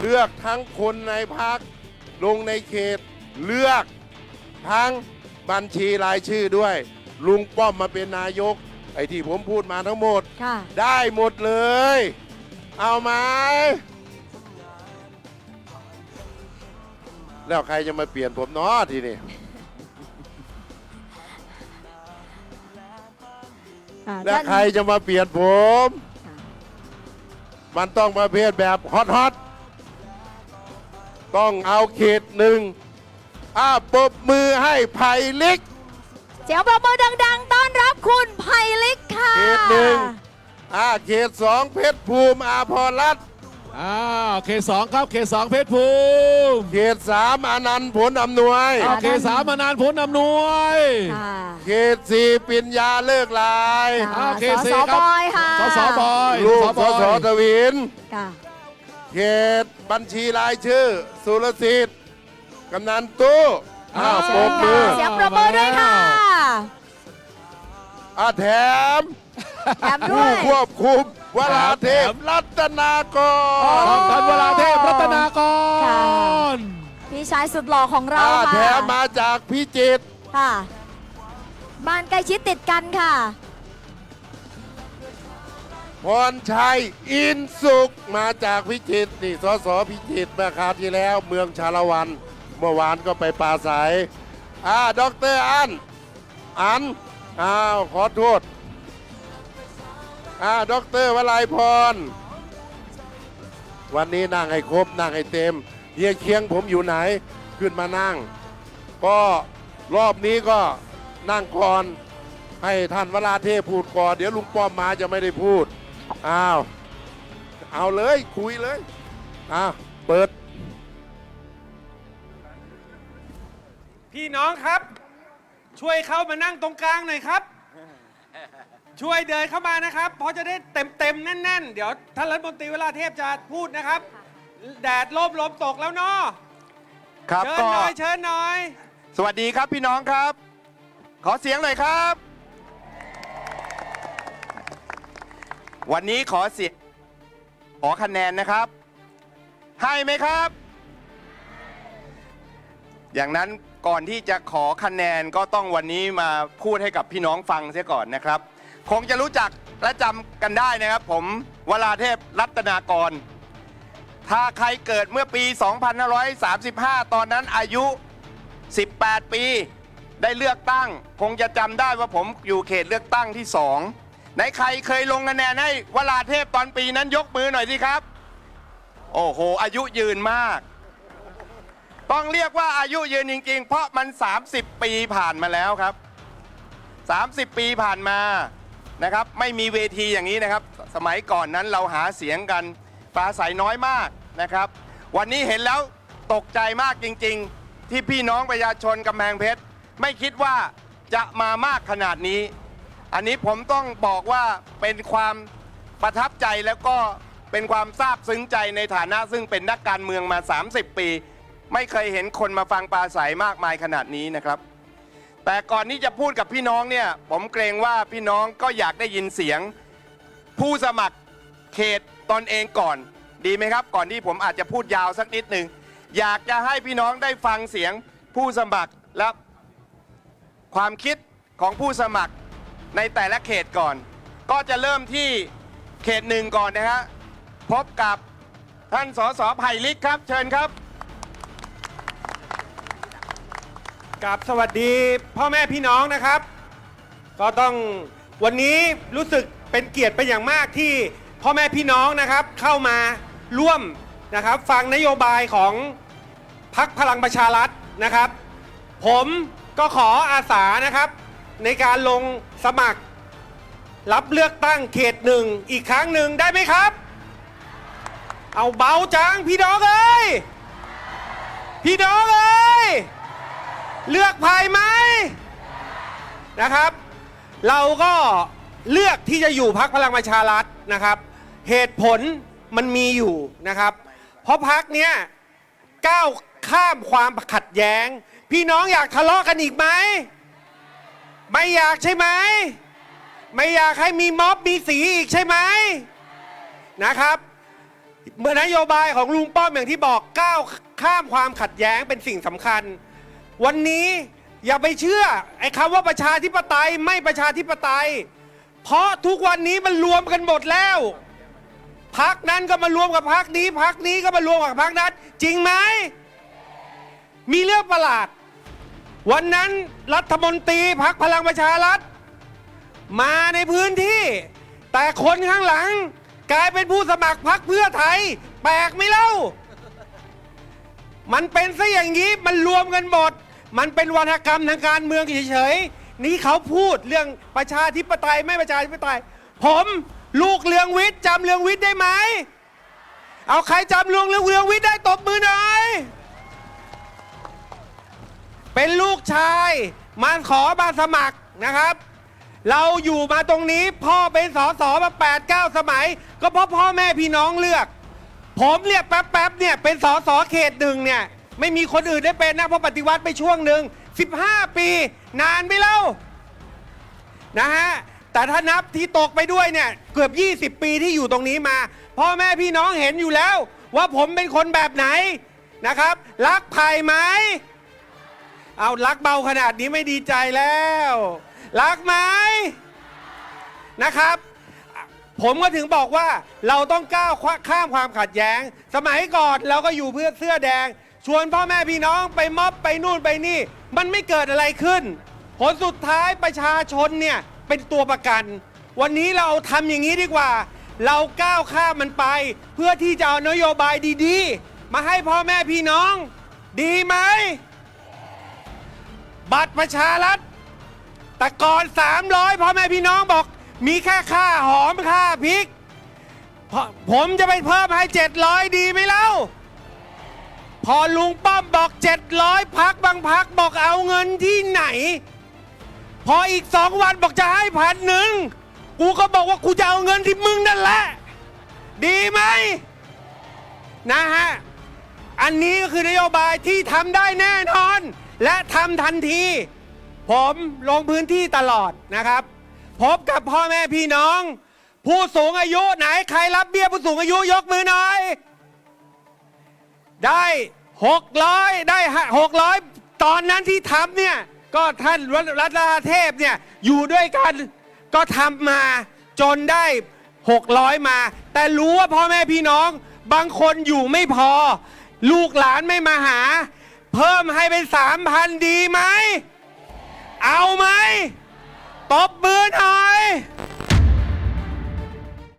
เลือกทั้งคนในพัก ลงในเขต เลือกทั้งบัญชีรายชื่อด้วย ลุงป้อมมาเป็นนายก ไอ้ที่ผมพูดมาทั้งหมด ค่ะ ได้หมดเลย เอาไหมแล้วใครจะมาเปลี่ยนผมเนาะทีนี้ อ่าแล้วท่านใครจะมาเปลี่ยนผมค่ะมันต้องประเภทแบบฮอตฮอต ต้องเอาเขตหนึ่งอ้าปรบมือให้ไผ่ลิก เสียงปรบมือดัง ๆ ต้อนรับคุณไพลิกค่ะ เขตหนึ่ง อ่าเขตสองเพชรภูมิอาพรรัตน์อ้าวเขตสองครับเขตสองเพชรภูมิเขตสามอนันต์ผลอำนวย อ้าวเขตสามมานานผลอำนวย ค่ะเขตสี่ปิญญาเลิกลายค่ะอ้าวเขตสสี่สครับ บอยค่ะสสบอยลูกสสบอยสทวิน ค่ะ เขตบัญชีรายชื่อ สุรสิทธิ์กำนันตู้อ้าวปรบมือเสียงปรบมือด้วยค่ะอ่าแถมแถมด้วผู้ย ควบคุมวราเทพรัตนากรรองท่านวราเทพรัตนากค่ะ ร พี่ชายสุดหล่อของเราอ่าค่ะแถมมาจากพิจิตรค่ะ บ้านใกล้ชิดติดกันค่ะ พรชัยอินสุขมาจากพิจิตรนี่สสพิจิตรเมื่อคราวที่แล้วเมืองชาละวัน เมื่อวานก็ไปปราศัยอ่าด็อกเตอร์อันอันอ้าวขอโทษอ่าด็อกเตอร์วลัยพร วันนี้นั่งให้ครบนั่งให้เต็มเฮียเคียงผมอยู่ไหนขึ้นมานั่ง ก็รอบนี้ก็นั่งก่อนให้ท่านวราเทพพูดก่อน เดี๋ยวลุงป้อมมาจะไม่ได้พูด อ้าว เอาเลยคุยเลย อ้าวเปิด พี่น้องครับ ช่วยเข้ามานั่งตรงกลางหน่อยครับ ช่วยเดินเข้ามานะครับเพราะจะได้เต็มเต็มๆแน่นๆ เดี๋ยวท่านรัฐมนตรีเวลาเทพจะพูดนะครับ แดดลมลมตกแล้วเนาะครับเชิญก็หน่อยเชิญหน่อย สวัสดีครับพี่น้องครับ ขอเสียงหน่อยครับ วันนี้ขอเสียงขอคะแนนนะครับ ให้ไหมครับ อย่างนั้นก่อนที่จะขอคะแนนก็ต้องวันนี้มาพูดให้กับพี่น้องฟังเสียก่อนนะครับ คงจะรู้จักและจำกันได้นะครับ ผมวราเทพรัตนากร ถ้าใครเกิดเมื่อปี 2535 ตอนนั้นอายุ 18 ปี ได้เลือกตั้ง คงจะจำได้ว่าผมอยู่เขตเลือกตั้งที่ 2 ไหนใครเคยลงคะแนนให้วราเทพตอนปีนั้นยกมือหน่อยสิครับ โอ้โห อายุยืนมาก ต้องเรียกว่าอายุยืนจริง ๆ เพราะมัน 30 ปีผ่านมาแล้วครับ 30 ปีผ่านมานะครับ ไม่มีเวทีอย่างนี้นะครับ สมัยก่อนนั้นเราหาเสียงกันปราศัยน้อยมากนะครับ วันนี้เห็นแล้วตกใจมากจริง ๆ ที่พี่น้องประชาชนกำแพงเพชร ไม่คิดว่าจะมามากขนาดนี้ อันนี้ผมต้องบอกว่าเป็นความประทับใจแล้วก็เป็นความซาบซึ้งใจในฐานะซึ่งเป็นนักการเมืองมา 30 ปี ไม่เคยเห็นคนมาฟังปราศัยมากมายขนาดนี้นะครับ แต่ก่อนที่จะพูดกับพี่น้องเนี่ย ผมเกรงว่าพี่น้องก็อยากได้ยินเสียง ผู้สมัครเขตตนเองก่อน ดีไหมครับ ก่อนที่ผมอาจจะพูดยาวสักนิดหนึ่งอยากจะให้พี่น้องได้ฟังเสียงผู้สมัครและความคิดของผู้สมัคร ในแต่ละเขตก่อน ก็จะเริ่มที่เขตหนึ่งก่อนนะฮะพบกับท่านสสไผ่ลิกครับ เชิญครับกับสวัสดีพ่อแม่พี่น้องนะครับ ก็ต้องวันนี้รู้สึกเป็นเกียรติเป็นอย่างมากที่พ่อแม่พี่น้องนะครับ เข้ามาร่วมนะครับ ฟังนโยบายของพักพลังประชารัฐนะครับ ผมก็ขออาสานะครับ ในการลงสมัคร รับเลือกตั้งเขตหนึ่งอีกครั้งหนึ่งได้ไหมครับ เอาเบาจังพี่น้องเอ้ยพี่น้องเอ้ยเลือกภายไหมนะครับ เราก็เลือกที่จะอยู่พักพลังประชารัฐนะครับ เหตุผลมันมีอยู่นะครับ เพราะพักเนี้ยก้าวข้ามความขัดแย้ง พี่น้องอยากทะเลาะกันอีกไหม ไม่อยากใช่ไหม ไม่อยากให้มีม็อบมีสีอีกใช่ไหมนะครับเมื่อนโยบายของลุงป้อมอย่างที่บอกก้าวข้ามความขัดแย้งเป็นสิ่งสำคัญ วันนี้อย่าไปเชื่อไอ้คำว่าประชาธิปไตยไม่ประชาธิปไตย เพราะทุกวันนี้มันรวมกันหมดแล้วพักนั้นก็มารวมกับพักนี้พักนี้ก็มารวมกับพักนั้น จริงไหมมีเรื่องประหลาด วันนั้นรัฐมนตรีพักพลังประชารัฐ มาในพื้นที่ แต่คนข้างหลังกลายเป็นผู้สมัครพักเพื่อไทย แปลกไหมเล่า มันเป็นซะอย่างนี้มันรวมกันหมด มันเป็นวัฒกรรมทางการเมืองเฉยๆนี่เขาพูดเรื่องประชาธิปไตยไม่ประชาธิปไตย ผมลูกเรืองวิทย์จำเรืองวิทย์ได้ไหม เอาใครจำเรืองเรืองเรืองวิทย์ได้ตบมือหน่อย เป็นลูกชายมาขอมาสมัครนะครับ เราอยู่มาตรงนี้พ่อเป็นสอสอมา8ปดเก้าสมัย ก็เพราะพ่อแม่พี่น้องเลือก ผมเนี่ยแป๊บๆเนี่ยเป็นสอสอเขตหนึ่งเนี่ยไม่มีคนอื่นได้เป็นนะเพราะปฏิวัติไปช่วงหนึ่ง15 ปี นานไปแล้วนะฮะแต่ถ้านับที่ตกไปด้วยเนี่ยเกือบ 20 ปีที่อยู่ตรงนี้มา พ่อแม่พี่น้องเห็นอยู่แล้ว ว่าผมเป็นคนแบบไหนนะครับ รักไผ่ไหม เอารักเบาขนาดนี้ไม่ดีใจแล้ว รักไหมนะครับ ผมก็ถึงบอกว่าเราต้องก้าวข้ามความขัดแย้ง สมัยก่อนเราก็อยู่เพื่อเสื้อแดง ชวนพ่อแม่พี่น้องไปม็อบไปนู่นไปนี่ มันไม่เกิดอะไรขึ้น ผลสุดท้ายประชาชนเนี่ยเป็นตัวประกัน วันนี้เราทำอย่างนี้ดีกว่า เราก้าวข้ามมันไป เพื่อที่จะเอานโยบายดีๆ มาให้พ่อแม่พี่น้อง ดีไหม บัตรประชารัฐแต่ก่อน 300พ่อแม่พี่น้องบอก มีแค่ค่าหอมค่าพริก ผมจะไปเพิ่มให้ 700 ดีไหมเล่า พอลุงป้อมบอก 700 พักบางพักบอกเอาเงินที่ไหน พออีกสองวันบอกจะให้พันหนึ่งกูก็บอกว่ากูจะเอาเงินที่มึงนั่นแหละ ดีไหมนะฮะ อันนี้ก็คือนโยบายที่ทำได้แน่นอน และทำทันที ผมลงพื้นที่ตลอดนะครับ พบกับพ่อแม่พี่น้อง ผู้สูงอายุไหนใครรับเบี้ยผู้สูงอายุยกมือหน่อย ได้หกร้อยได้หกร้อยตอนนั้นที่ทำเนี่ย ก็ท่านรัตนาเทพเนี่ย อยู่ด้วยกันก็ทำมาจนได้ 600 มา แต่รู้ว่าพ่อแม่พี่น้อง บางคนอยู่ไม่พอ ลูกหลานไม่มาหา เพิ่มให้เป็นสามพันดีไหม เอาไหมตบมือหน่อย